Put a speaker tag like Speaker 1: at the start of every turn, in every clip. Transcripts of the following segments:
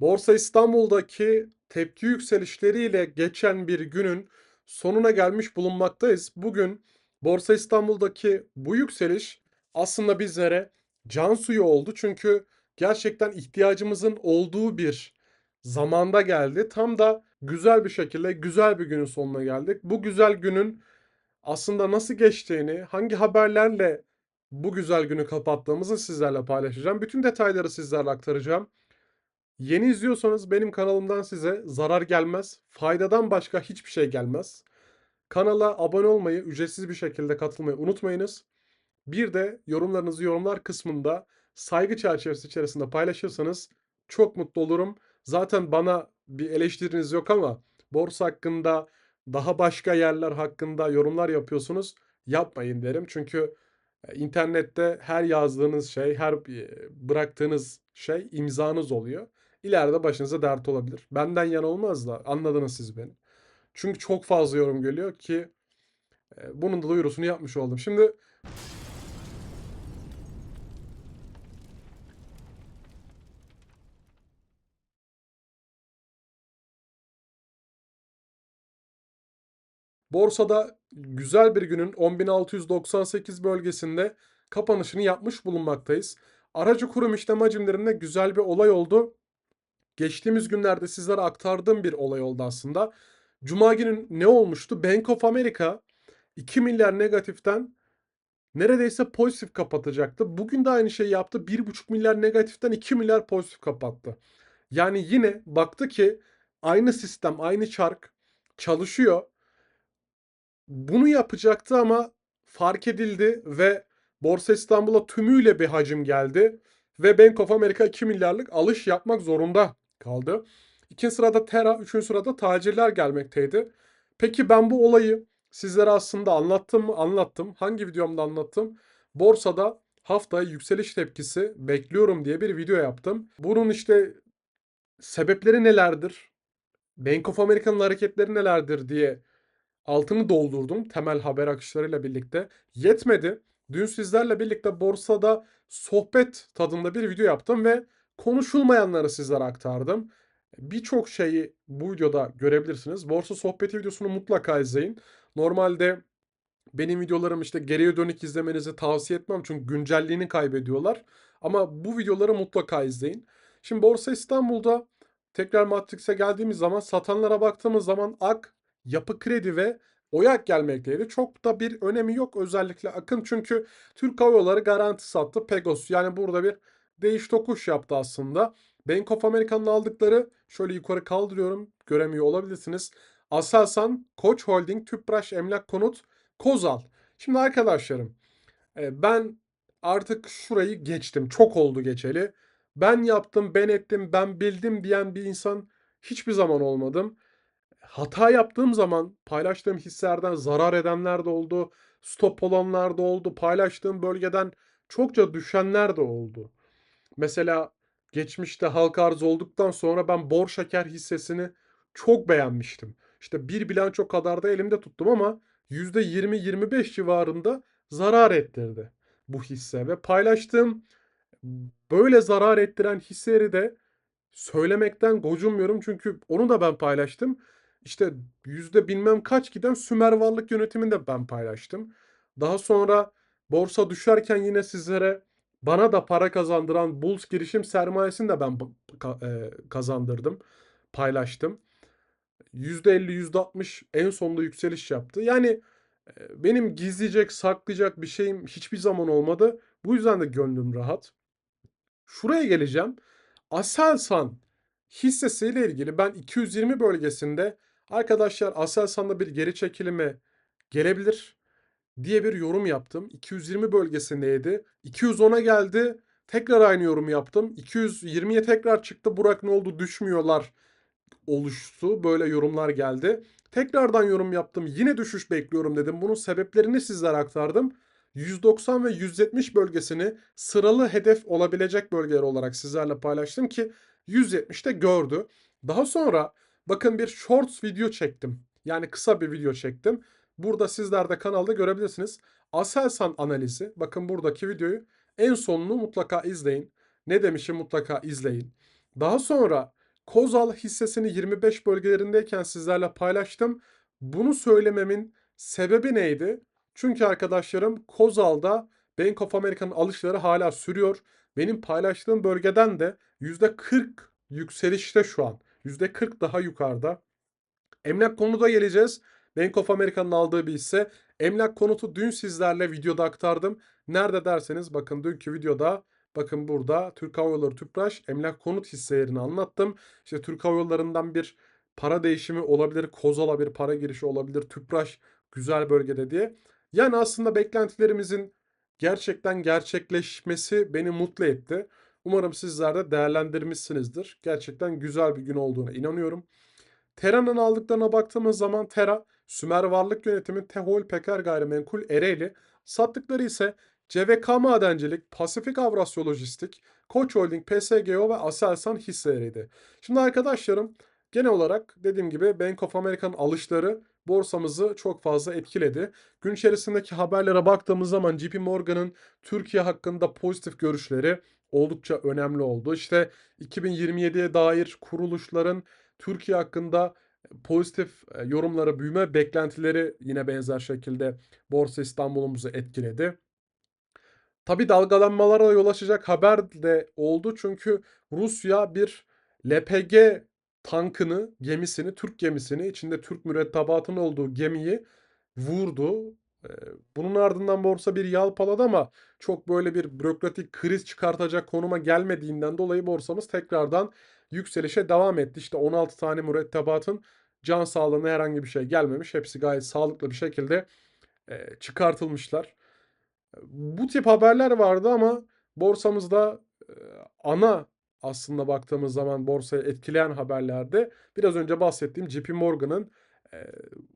Speaker 1: Borsa İstanbul'daki tepki yükselişleriyle geçen bir günün sonuna gelmiş bulunmaktayız. Bugün Borsa İstanbul'daki bu yükseliş aslında bizlere can suyu oldu. Çünkü gerçekten ihtiyacımızın olduğu bir zamanda geldi. Tam da güzel bir şekilde güzel bir günün sonuna geldik. Bu güzel günün aslında nasıl geçtiğini, hangi haberlerle bu güzel günü kapattığımızı sizlerle paylaşacağım. Bütün detayları sizlerle aktaracağım. Yeni izliyorsanız benim kanalımdan size zarar gelmez, faydadan başka hiçbir şey gelmez. Kanala abone olmayı, ücretsiz bir şekilde katılmayı unutmayınız. Bir de yorumlarınızı yorumlar kısmında saygı çerçevesi içerisinde paylaşırsanız çok mutlu olurum. Zaten bana bir eleştiriniz yok ama borsa hakkında daha başka yerler hakkında yorumlar yapıyorsunuz. Yapmayın derim. Çünkü e, internette her yazdığınız şey, her e, bıraktığınız şey imzanız oluyor. İleride başınıza dert olabilir. Benden yana olmaz da anladınız siz beni. Çünkü çok fazla yorum geliyor ki e, bunun da duyurusunu yapmış oldum. Şimdi Borsada güzel bir günün 10.698 bölgesinde kapanışını yapmış bulunmaktayız. Aracı kurum işlem hacimlerinde güzel bir olay oldu. Geçtiğimiz günlerde sizlere aktardığım bir olay oldu aslında. Cuma günü ne olmuştu? Bank of America 2 milyar negatiften neredeyse pozitif kapatacaktı. Bugün de aynı şeyi yaptı. 1,5 milyar negatiften 2 milyar pozitif kapattı. Yani yine baktı ki aynı sistem, aynı çark çalışıyor bunu yapacaktı ama fark edildi ve Borsa İstanbul'a tümüyle bir hacim geldi ve Bank of America 2 milyarlık alış yapmak zorunda kaldı. İkinci sırada Terra, üçüncü sırada tacirler gelmekteydi. Peki ben bu olayı sizlere aslında anlattım mı? Anlattım. Hangi videomda anlattım? Borsada haftaya yükseliş tepkisi bekliyorum diye bir video yaptım. Bunun işte sebepleri nelerdir? Bank of America'nın hareketleri nelerdir diye altını doldurdum temel haber akışlarıyla birlikte. Yetmedi. Dün sizlerle birlikte borsada sohbet tadında bir video yaptım ve konuşulmayanları sizlere aktardım. Birçok şeyi bu videoda görebilirsiniz. Borsa sohbeti videosunu mutlaka izleyin. Normalde benim videolarım işte geriye dönük izlemenizi tavsiye etmem çünkü güncelliğini kaybediyorlar. Ama bu videoları mutlaka izleyin. Şimdi Borsa İstanbul'da tekrar Matrix'e geldiğimiz zaman satanlara baktığımız zaman AK Yapı Kredi ve Oyak gelmekteydi. Çok da bir önemi yok özellikle Akın çünkü Türk Hava Yolları garanti sattı Pegasus. Yani burada bir değiş tokuş yaptı aslında. Bank of America'nın aldıkları şöyle yukarı kaldırıyorum göremiyor olabilirsiniz. Aselsan, Koç Holding, Tüpraş, Emlak Konut, Kozal. Şimdi arkadaşlarım e, ben artık şurayı geçtim. Çok oldu geçeli. Ben yaptım, ben ettim, ben bildim diyen bir insan hiçbir zaman olmadım hata yaptığım zaman paylaştığım hislerden zarar edenler de oldu. Stop olanlar da oldu. Paylaştığım bölgeden çokça düşenler de oldu. Mesela geçmişte halka arz olduktan sonra ben Bor Şeker hissesini çok beğenmiştim. İşte bir bilanço kadar da elimde tuttum ama %20-25 civarında zarar ettirdi bu hisse ve paylaştığım böyle zarar ettiren hisseleri de söylemekten gocunmuyorum çünkü onu da ben paylaştım. İşte yüzde bilmem kaç giden Sümer Varlık Yönetimi'ni de ben paylaştım. Daha sonra borsa düşerken yine sizlere bana da para kazandıran Bulls girişim sermayesini de ben e, kazandırdım, paylaştım. %50, %60 en sonunda yükseliş yaptı. Yani e, benim gizleyecek, saklayacak bir şeyim hiçbir zaman olmadı. Bu yüzden de gönlüm rahat. Şuraya geleceğim. Aselsan hissesiyle ilgili ben 220 bölgesinde Arkadaşlar Aselsan'da bir geri çekilime gelebilir diye bir yorum yaptım. 220 bölgesindeydi. 210'a geldi. Tekrar aynı yorum yaptım. 220'ye tekrar çıktı. Burak ne oldu düşmüyorlar oluştu. Böyle yorumlar geldi. Tekrardan yorum yaptım. Yine düşüş bekliyorum dedim. Bunun sebeplerini sizlere aktardım. 190 ve 170 bölgesini sıralı hedef olabilecek bölgeler olarak sizlerle paylaştım ki 170'te gördü. Daha sonra Bakın bir shorts video çektim. Yani kısa bir video çektim. Burada sizler de kanalda görebilirsiniz. Aselsan analizi. Bakın buradaki videoyu en sonunu mutlaka izleyin. Ne demişim mutlaka izleyin. Daha sonra Kozal hissesini 25 bölgelerindeyken sizlerle paylaştım. Bunu söylememin sebebi neydi? Çünkü arkadaşlarım Kozal'da Bank of America'nın alışları hala sürüyor. Benim paylaştığım bölgeden de %40 yükselişte şu an. %40 daha yukarıda. Emlak konuda geleceğiz. Bank of America'nın aldığı bir hisse. Emlak konutu dün sizlerle videoda aktardım. Nerede derseniz bakın dünkü videoda bakın burada Türk Hava Yolları Tüpraş emlak konut hisselerini anlattım. İşte Türk Hava Yolları'ndan bir para değişimi olabilir. Kozal'a bir para girişi olabilir. Tüpraş güzel bölgede diye. Yani aslında beklentilerimizin gerçekten gerçekleşmesi beni mutlu etti. Umarım sizler de değerlendirmişsinizdir. Gerçekten güzel bir gün olduğuna inanıyorum. Tera'nın aldıklarına baktığımız zaman Tera, Sümer Varlık Yönetimi, Tehol Peker Gayrimenkul Ereğli, sattıkları ise CVK Madencilik, Pasifik Avrasya Lojistik, Koç Holding, PSGO ve Aselsan hisseleriydi. Şimdi arkadaşlarım genel olarak dediğim gibi Bank of America'nın alışları borsamızı çok fazla etkiledi. Gün içerisindeki haberlere baktığımız zaman JP Morgan'ın Türkiye hakkında pozitif görüşleri oldukça önemli oldu. İşte 2027'ye dair kuruluşların Türkiye hakkında pozitif e, yorumları, büyüme beklentileri yine benzer şekilde Borsa İstanbul'umuzu etkiledi. Tabi dalgalanmalara yol açacak haber de oldu çünkü Rusya bir LPG tankını, gemisini, Türk gemisini, içinde Türk mürettebatının olduğu gemiyi vurdu. Ee, bunun ardından borsa bir yalpaladı ama çok böyle bir bürokratik kriz çıkartacak konuma gelmediğinden dolayı borsamız tekrardan yükselişe devam etti. İşte 16 tane mürettebatın can sağlığına herhangi bir şey gelmemiş. Hepsi gayet sağlıklı bir şekilde e, çıkartılmışlar. Bu tip haberler vardı ama borsamızda e, ana aslında baktığımız zaman borsayı etkileyen haberlerde biraz önce bahsettiğim JP Morgan'ın e,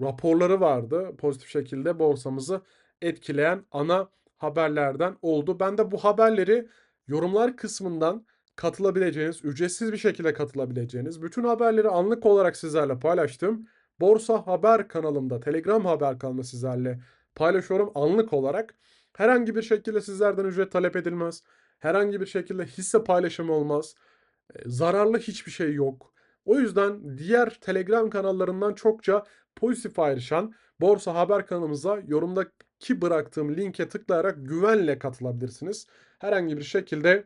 Speaker 1: raporları vardı. Pozitif şekilde borsamızı etkileyen ana haberlerden oldu. Ben de bu haberleri yorumlar kısmından katılabileceğiniz, ücretsiz bir şekilde katılabileceğiniz bütün haberleri anlık olarak sizlerle paylaştım. Borsa Haber kanalımda, Telegram haber kanalında sizlerle paylaşıyorum anlık olarak. Herhangi bir şekilde sizlerden ücret talep edilmez. Herhangi bir şekilde hisse paylaşımı olmaz. E, zararlı hiçbir şey yok. O yüzden diğer Telegram kanallarından çokça pozitif ayrışan Borsa Haber kanalımıza yorumdaki bıraktığım linke tıklayarak güvenle katılabilirsiniz. Herhangi bir şekilde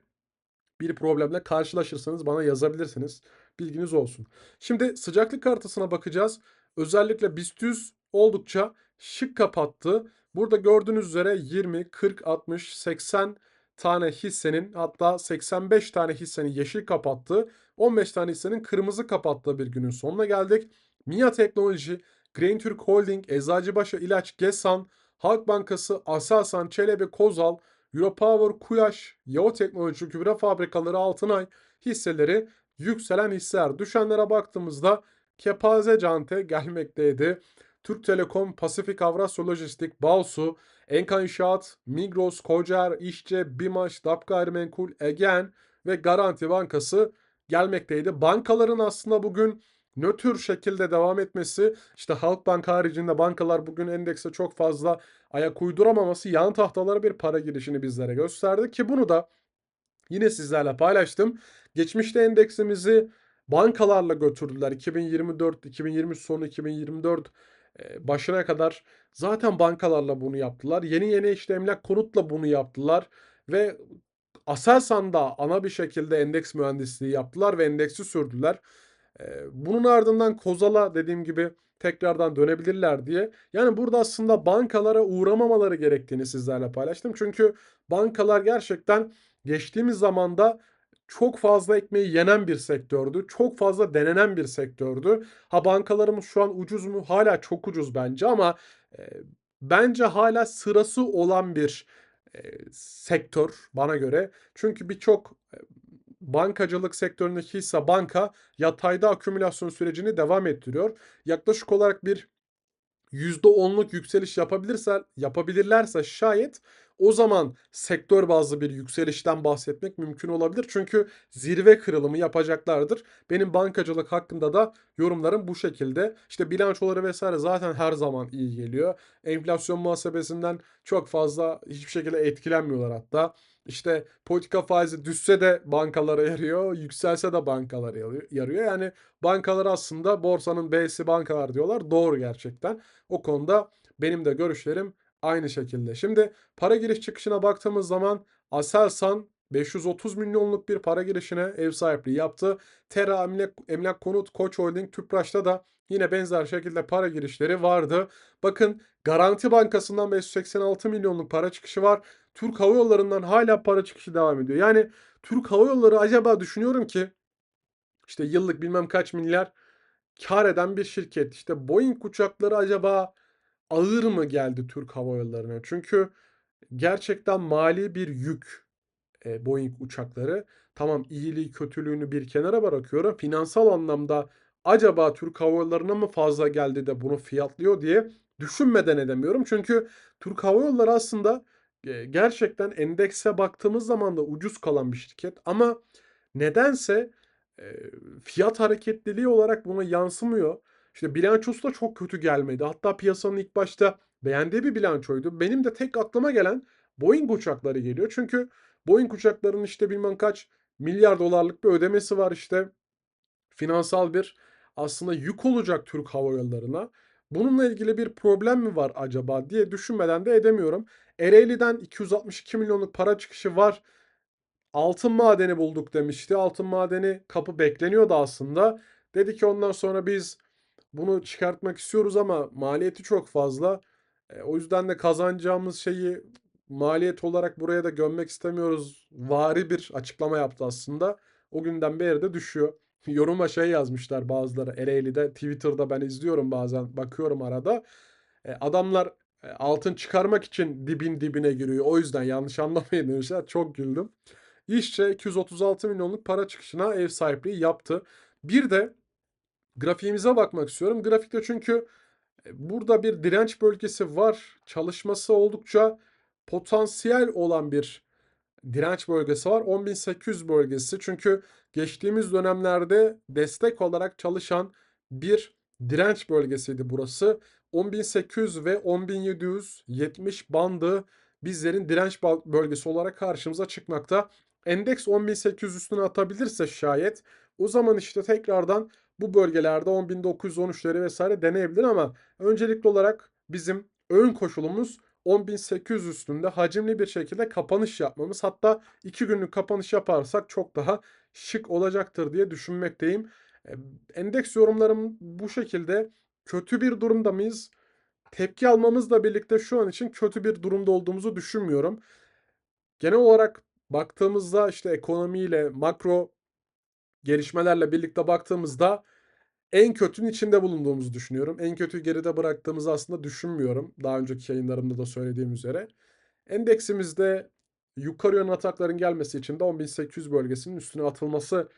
Speaker 1: bir problemle karşılaşırsanız bana yazabilirsiniz. Bilginiz olsun. Şimdi sıcaklık haritasına bakacağız. Özellikle BIST 100 oldukça şık kapattı. Burada gördüğünüz üzere 20, 40, 60, 80 tane hissenin hatta 85 tane hissenin yeşil kapattığı, 15 tane hissenin kırmızı kapattığı bir günün sonuna geldik. MIA Teknoloji, Grain Türk Holding, Eczacıbaşı İlaç, Gesan, Halk Bankası, Aselsan, Çelebi, Kozal, Europower, Kuyaş, Yao Teknoloji, Gübre Fabrikaları, Altınay hisseleri yükselen hisseler. Düşenlere baktığımızda Kepaze Cante gelmekteydi. Türk Telekom, Pasifik Avrasya Lojistik, Balsu, Enka İnşaat, Migros, Kocer, İşçe, Bimaş, DAP Gayrimenkul, Egen ve Garanti Bankası gelmekteydi. Bankaların aslında bugün nötr şekilde devam etmesi, işte Halkbank haricinde bankalar bugün endekse çok fazla ayak uyduramaması yan tahtalara bir para girişini bizlere gösterdi ki bunu da yine sizlerle paylaştım. Geçmişte endeksimizi bankalarla götürdüler. 2024, 2023 sonu 2024 başına kadar zaten bankalarla bunu yaptılar. Yeni yeni işte emlak konutla bunu yaptılar ve Aselsan'da ana bir şekilde endeks mühendisliği yaptılar ve endeksi sürdüler. Bunun ardından Kozal'a dediğim gibi tekrardan dönebilirler diye. Yani burada aslında bankalara uğramamaları gerektiğini sizlerle paylaştım. Çünkü bankalar gerçekten geçtiğimiz zamanda çok fazla ekmeği yenen bir sektördü. Çok fazla denenen bir sektördü. Ha bankalarımız şu an ucuz mu? Hala çok ucuz bence ama e, bence hala sırası olan bir e, sektör bana göre. Çünkü birçok e, bankacılık sektöründeki hisse banka yatayda akümülasyon sürecini devam ettiriyor. Yaklaşık olarak bir %10'luk yükseliş yapabilirse yapabilirlerse şayet o zaman sektör bazlı bir yükselişten bahsetmek mümkün olabilir. Çünkü zirve kırılımı yapacaklardır. Benim bankacılık hakkında da yorumlarım bu şekilde. İşte bilançoları vesaire zaten her zaman iyi geliyor. Enflasyon muhasebesinden çok fazla hiçbir şekilde etkilenmiyorlar hatta. İşte politika faizi düşse de bankalara yarıyor, yükselse de bankalara yarıyor. Yani bankalar aslında borsanın B'si bankalar diyorlar. Doğru gerçekten. O konuda benim de görüşlerim aynı şekilde. Şimdi para giriş çıkışına baktığımız zaman Aselsan 530 milyonluk bir para girişine ev sahipliği yaptı. Tera Emlak, Emlak Konut, Koç Holding, Tüpraş'ta da yine benzer şekilde para girişleri vardı. Bakın Garanti Bankası'ndan 586 milyonluk para çıkışı var. Türk Hava Yolları'ndan hala para çıkışı devam ediyor. Yani Türk Hava Yolları acaba düşünüyorum ki işte yıllık bilmem kaç milyar kar eden bir şirket. İşte Boeing uçakları acaba ağır mı geldi Türk Hava Yolları'na? Çünkü gerçekten mali bir yük e, Boeing uçakları. Tamam iyiliği kötülüğünü bir kenara bırakıyorum. Finansal anlamda acaba Türk Hava Yolları'na mı fazla geldi de bunu fiyatlıyor diye düşünmeden edemiyorum. Çünkü Türk Hava Yolları aslında gerçekten endekse baktığımız zaman da ucuz kalan bir şirket. Ama nedense fiyat hareketliliği olarak buna yansımıyor. İşte bilançosu da çok kötü gelmedi. Hatta piyasanın ilk başta beğendiği bir bilançoydu. Benim de tek aklıma gelen Boeing uçakları geliyor. Çünkü Boeing uçaklarının işte bilmem kaç milyar dolarlık bir ödemesi var işte. Finansal bir aslında yük olacak Türk Hava Yolları'na. Bununla ilgili bir problem mi var acaba diye düşünmeden de edemiyorum. Ereğli'den 262 milyonluk para çıkışı var. Altın madeni bulduk demişti. Altın madeni kapı bekleniyordu aslında. Dedi ki ondan sonra biz bunu çıkartmak istiyoruz ama maliyeti çok fazla. E, o yüzden de kazanacağımız şeyi maliyet olarak buraya da gömmek istemiyoruz. Vari bir açıklama yaptı aslında. O günden beri de düşüyor. Yoruma şey yazmışlar bazıları Ereğli'de Twitter'da ben izliyorum bazen bakıyorum arada. E, adamlar altın çıkarmak için dibin dibine giriyor. O yüzden yanlış anlamayın demişler. Çok güldüm. İşçe 236 milyonluk para çıkışına ev sahipliği yaptı. Bir de grafiğimize bakmak istiyorum. Grafikte çünkü e, burada bir direnç bölgesi var. Çalışması oldukça potansiyel olan bir direnç bölgesi var. 10.800 bölgesi. Çünkü geçtiğimiz dönemlerde destek olarak çalışan bir direnç bölgesiydi burası. 10.800 ve 10.770 bandı bizlerin direnç bölgesi olarak karşımıza çıkmakta. Endeks 10.800 üstüne atabilirse şayet o zaman işte tekrardan bu bölgelerde 10.913'leri vesaire deneyebilir ama öncelikli olarak bizim ön koşulumuz 10.800 üstünde hacimli bir şekilde kapanış yapmamız. Hatta 2 günlük kapanış yaparsak çok daha şık olacaktır diye düşünmekteyim. Endeks yorumlarım bu şekilde. Kötü bir durumda mıyız? Tepki almamızla birlikte şu an için kötü bir durumda olduğumuzu düşünmüyorum. Genel olarak baktığımızda işte ekonomiyle, makro gelişmelerle birlikte baktığımızda en kötünün içinde bulunduğumuzu düşünüyorum. En kötüyü geride bıraktığımızı aslında düşünmüyorum. Daha önceki yayınlarımda da söylediğim üzere. Endeksimizde yukarı yönlü atakların gelmesi için de 10.800 bölgesinin üstüne atılması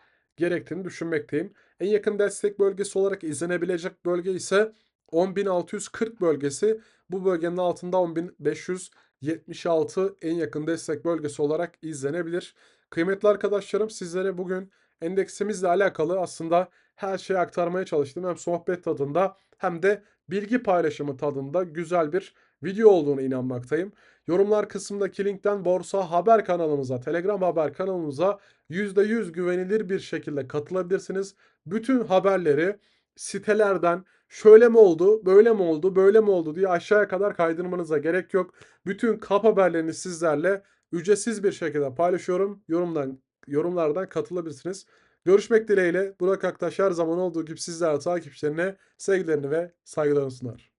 Speaker 1: gerektiğini düşünmekteyim. En yakın destek bölgesi olarak izlenebilecek bölge ise 10.640 bölgesi. Bu bölgenin altında 10.576 en yakın destek bölgesi olarak izlenebilir. Kıymetli arkadaşlarım sizlere bugün endeksimizle alakalı aslında her şeyi aktarmaya çalıştım. Hem sohbet tadında hem de bilgi paylaşımı tadında güzel bir video olduğunu inanmaktayım. Yorumlar kısmındaki linkten Borsa Haber kanalımıza, Telegram haber kanalımıza %100 güvenilir bir şekilde katılabilirsiniz. Bütün haberleri sitelerden şöyle mi oldu, böyle mi oldu, böyle mi oldu diye aşağıya kadar kaydırmanıza gerek yok. Bütün kap haberlerini sizlerle ücretsiz bir şekilde paylaşıyorum. Yorumdan yorumlardan katılabilirsiniz. Görüşmek dileğiyle Burak Aktaş her zaman olduğu gibi sizler takipçilerine sevgilerini ve saygılarını sunar.